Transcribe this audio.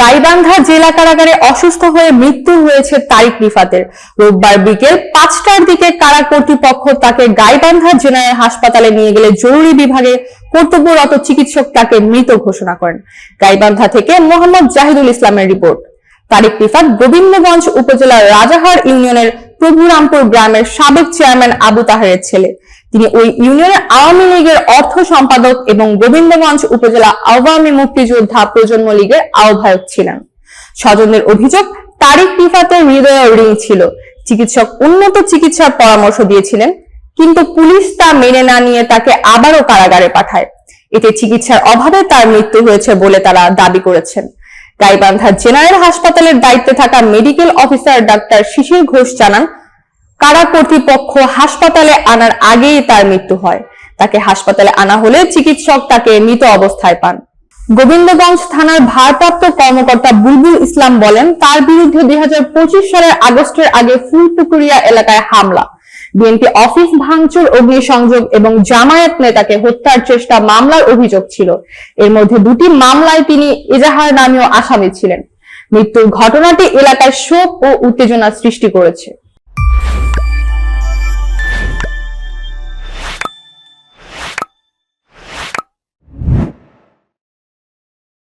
গাইবান্ধা জেলা কারাগারে অসুস্থ হয়ে মৃত্যু হয়েছে তারিক রিফাতের। রোববার বিকেল পাঁচটার দিকে কারা কর্তৃপক্ষ তাকে গাইবান্ধা জেনারেল হাসপাতালে নিয়ে গেলে জরুরি বিভাগে কর্তব্যরত চিকিৎসক তাকে মৃত ঘোষণা করেন। গাইবান্ধা থেকে মোহাম্মদ জাহিদুল ইসলামের রিপোর্ট। তারিক রিফাত গোবিন্দগঞ্জ উপজেলার রাজাহার ইউনিয়নের প্রভুরামপুর গ্রামের সাবেক চেয়ারম্যান আবু তাহেরের ছেলে। তিনি ওই ইউনিয়নের আওয়ামী লীগের অর্থ সম্পাদক এবং গোবিন্দগঞ্জ উপজেলা আওয়ামী মুক্তিযোদ্ধা প্রজন্ম লীগের আহ্বায়ক ছিলেন। স্বজনদের অভিযোগ, তারিক রিফাতের হৃদয়ে ঋণ ছিল। চিকিৎসক উন্নত চিকিৎসার পরামর্শ দিয়েছিলেন, কিন্তু পুলিশ তা মেনে না নিয়ে তাকে আবারও কারাগারে পাঠায়। এতে চিকিৎসার অভাবে তার মৃত্যু হয়েছে বলে তারা দাবি করেছেন। গাইবান্ধা জেনারেল হাসপাতালের দায়িত্বে থাকা medical officer doctor Shishir Ghosh জানান, কারা কর্তৃপক্ষ হাসপাতালে আনার আগেই তার মৃত্যু হয়? তাকে হাসপাতালে আনা হলে চিকিৎসক তাকে মৃত অবস্থায় পান। গোবিন্দগঞ্জ থানার ভারপ্রাপ্ত কর্মকর্তা বুলবুল ইসলাম বলেন, তার বিরুদ্ধে দুই হাজার পঁচিশ সালের আগস্টের আগে ফুলপুকুরিয়া এলাকায় হামলা। বিএনপি অফিস ভাঙচুর, অগ্নিসংযোগ এবং জামায়াত নেতাকে হত্যার চেষ্টা মামলার অভিযোগ ছিল। এর মধ্যে দুটি মামলায় তিনি এজাহার নামীয় আসামি ছিলেন। মৃত্যুর ঘটনাটি এলাকায় শোক ও উত্তেজনা সৃষ্টি করেছে।